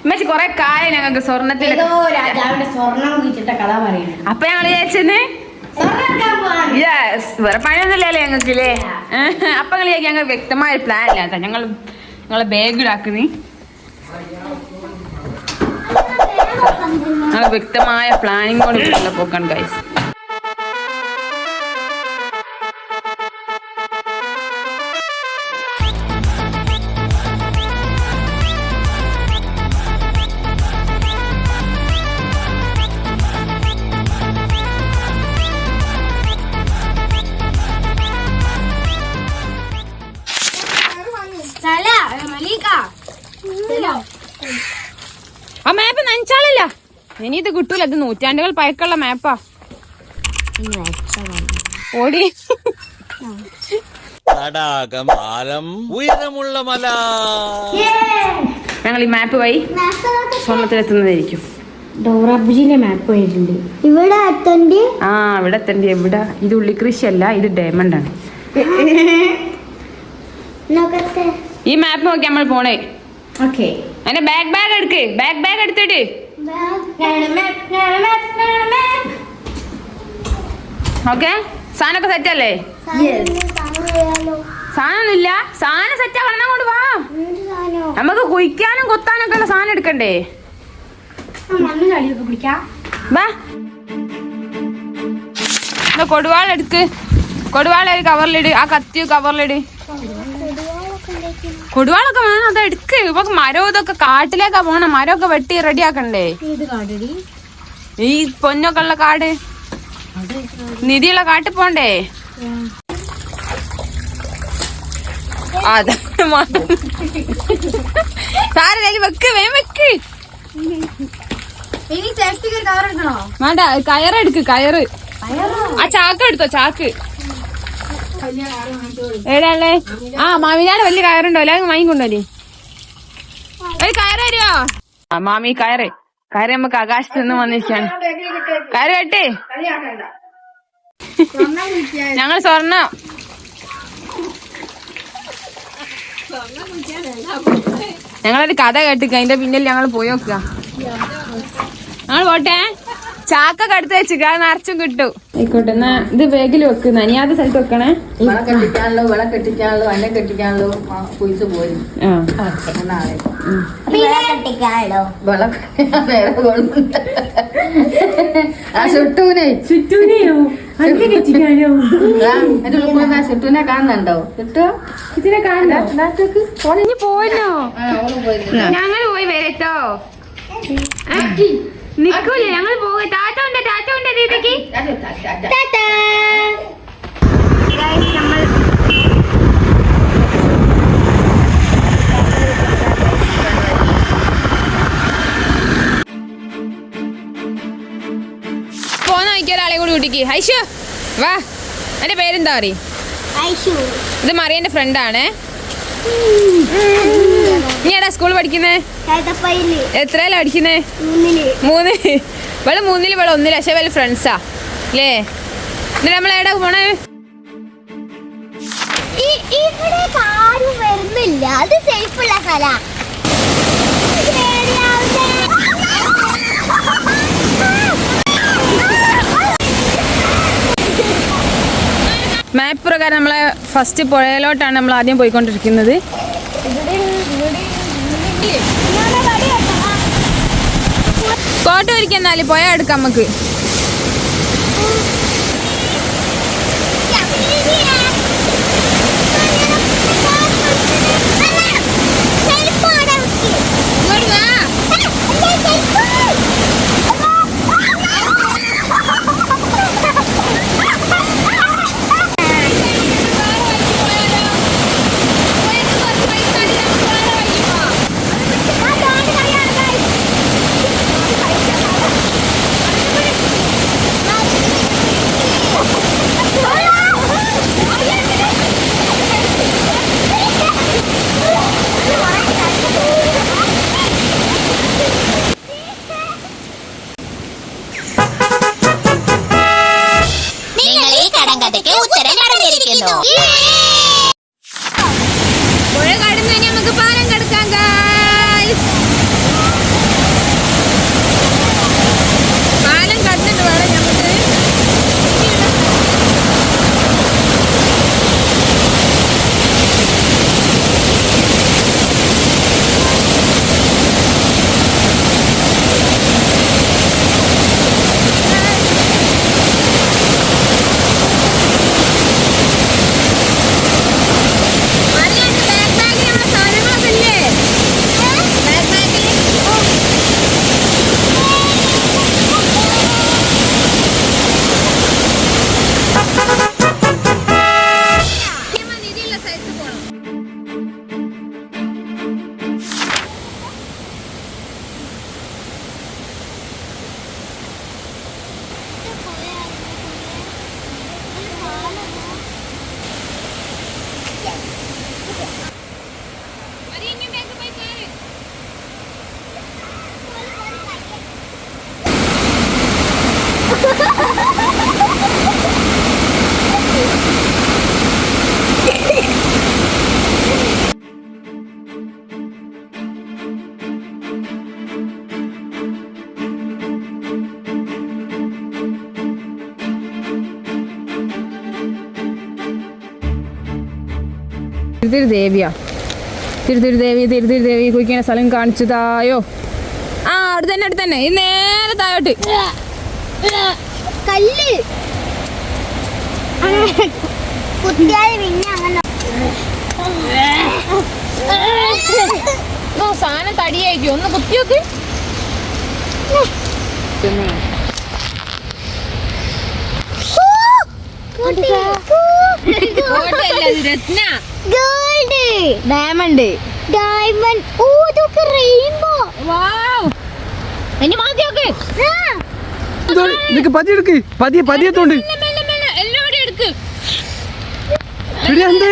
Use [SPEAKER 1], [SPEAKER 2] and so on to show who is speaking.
[SPEAKER 1] ഇമ്മച്ചി കൊറേ കാലം ഞങ്ങൾക്ക് സ്വർണത്തിൽ അപ്പൊ ഞങ്ങൾ യെസ് വേറെ പണിയൊന്നുമില്ലല്ലേ ഞങ്ങൾക്ക് ഇല്ലേ അപ്പൊ ഞങ്ങൾ ഞങ്ങൾ വ്യക്തമായ പ്ലാൻ ഇല്ലാത്ത ഞങ്ങൾ ഞങ്ങളെ ബാഗിലാക്കുന്നി ഞങ്ങൾ വ്യക്തമായ പ്ലാനിങ്ങോട് പോക്കാണ് ഗൈസ് ആ മാപ്പ് നനച്ചാളല്ല. ഇനി ഇത് കിട്ടൂല ഇത് നൂറ്റാണ്ടുകൾ പഴക്കമുള്ള മാപ്പാ ഓടി.
[SPEAKER 2] തടാകം പാലം ഉയരമുള്ള മല.
[SPEAKER 1] ഞങ്ങൾ ഈ മാപ്പ് വഴി സ്വർണത്തിലെത്തുന്നതായിരിക്കും.
[SPEAKER 3] ഡോറാബുജിന്റെ മാപ്പ് ആയിട്ടുണ്ട്.
[SPEAKER 4] ഇവിടെ എത്തണ്ടി?
[SPEAKER 1] ആ ഇവിടെ എത്തണ്ടേ. എവിടെ? ഇത് ഉള്ളിക്കൃഷിയല്ല ഇത് ഡയമണ്ട് ആണ്. ഈ മാപ്പ് നോക്കി നമ്മൾ പോണേ.
[SPEAKER 3] ഓക്കെ.
[SPEAKER 1] അതിന്റെ ബാഗ് ബാഗ് എടുക്ക്. ബാഗ് ബാഗ് എടുത്തിട്ട്. ഓക്കെ. സാധനമൊക്കെ സെറ്റ് അല്ലേ? സാധനമൊന്നുമില്ല. സാധനം സെറ്റ് ആക്കണം കൊണ്ട് വാ. നമുക്ക് കുയിക്കാനും കൊത്താനൊക്കെ ഉള്ള സാധനം എടുക്കണ്ടേ? വാ. എടുക്ക് കൊടുവാൾ ഒരു കവറിലിട് ആ കത്തി കവറിലിട് കൊടുവാളൊക്കെ വേണം. അത് എടുക്ക്. ഇപ്പൊ മരം ഇതൊക്കെ കാട്ടിലേക്കാ പോണം. മരമൊക്കെ വെട്ടി റെഡിയാക്കണ്ടേ? ഈ പൊന്നൊക്കെ ഉള്ള കാട്. നിധിയുള്ള കാട്ടിൽ പോണ്ടേ? അതെ സാരല്ലേ വെക്ക് വേം വെക്ക്. വേണ്ട കയറെടുക്ക് കയറ്? ആ ചാക്ക് എടുത്തോ ചാക്ക്. ഏടാളേ ആ മാമിനാട് വലിയ കയറുണ്ടോ? അല്ലെങ്കിൽ വാങ്ങിക്കൊണ്ടോലേ ഒരു കയറ് ആ മാമി കയറ്. കയറി നമുക്ക് ആകാശത്ത് നിന്ന് വന്നിരിക്കാണ് കയറ് കേട്ടേ. ഞങ്ങൾ സ്വർണ. ഞങ്ങളൊരു കഥ കേട്ടിക്ക. അതിന്റെ പിന്നിൽ ഞങ്ങൾ പോയി നോക്കുക. ഞങ്ങൾ പോട്ടെ. ചാക്കൊക്കെ അടുത്ത് വെച്ചിക്ക. നിറച്ചും കിട്ടും. ആയിക്കോട്ടെ എന്നാ ഇത് ബാഗിൽ വെക്ക് നനിയാത്ത സ്ഥലത്ത് വെക്കണേ?
[SPEAKER 5] വിള കെട്ടിക്കാണല്ലോ വിള കെട്ടിക്കാണല്ലോ അന്നെ കെട്ടിക്കാണല്ലോ കുഴിച്ചു പോയി
[SPEAKER 1] ആ.
[SPEAKER 5] ചുട്ടൂനെ ചുട്ടൂനെ കാണുന്നുണ്ടോ? ചുട്ടു
[SPEAKER 1] ഇതിനെ പോയല്ലോ ഞങ്ങൾ പോയി. വരട്ടോ. നിക്കൂലേ ഞങ്ങൾ പോവുക ടാറ്റ ഉണ്ട് ടാറ്റ ഉണ്ട് ദീദിക്ക് നമ്മൾ പോന്ന നോക്കിയ ഒരാളെ കൂടി കൂട്ടിക്ക്. ഐഷു വാ. എന്റെ പേരെന്താ പറയും? ഇത് മറിയന്റെ ഫ്രണ്ടാണ് സ്കൂൾ പഠിക്കുന്നേ? എത്രയല്ല പഠിക്കുന്നേ? മൂന്ന് ഇവൾ മൂന്നിൽ ഇവിടെ ഒന്നിൽ. പക്ഷെ വല്ല ഫ്രണ്ട്സാ. അല്ലേ എന്നിട്ട് നമ്മൾ എവിടെ പോണേ?
[SPEAKER 4] ഇവിടെ ആരും വരുന്നില്ല. അത് സേഫ് ഉള്ള
[SPEAKER 1] മാപ്പ് പ്രകാരം നമ്മളെ ഫസ്റ്റ് പുഴയിലോട്ടാണ് നമ്മൾ ആദ്യം പോയിക്കൊണ്ടിരിക്കുന്നത്. കോട്ട ഒരിക്കുന്നാൽ പുഴ എടുക്കാം നമുക്ക് de qué
[SPEAKER 4] útero era.
[SPEAKER 1] തിരു ദേവിയാ തിരുതിരു തിരു ദേവി തിരുതിരു തിരു ദേവി കുഴിക്കുന്ന സ്ഥലം കാണിച്ചു തായോ ആ അടുത്ത് തന്നെ അടുത്ത് തന്നെ ഈ നേരെ താഴോട്ട്.
[SPEAKER 4] കല്ല്.
[SPEAKER 1] ഓ സാധനം തടിയായിരിക്കും. ഒന്ന് കുത്തി ഡയമണ്ട്
[SPEAKER 4] ഡയമണ്ട് ഓ ഇതൊക്കെ റെയിൻബോ
[SPEAKER 1] വാവ് ഇനി മാറ്റി നോക്ക്.
[SPEAKER 6] നിനക്ക് പതി എടുക്ക്. പതിയെ പതിയെ തോണ്ട്
[SPEAKER 1] എടുക്ക്.
[SPEAKER 6] എടി എന്തേ?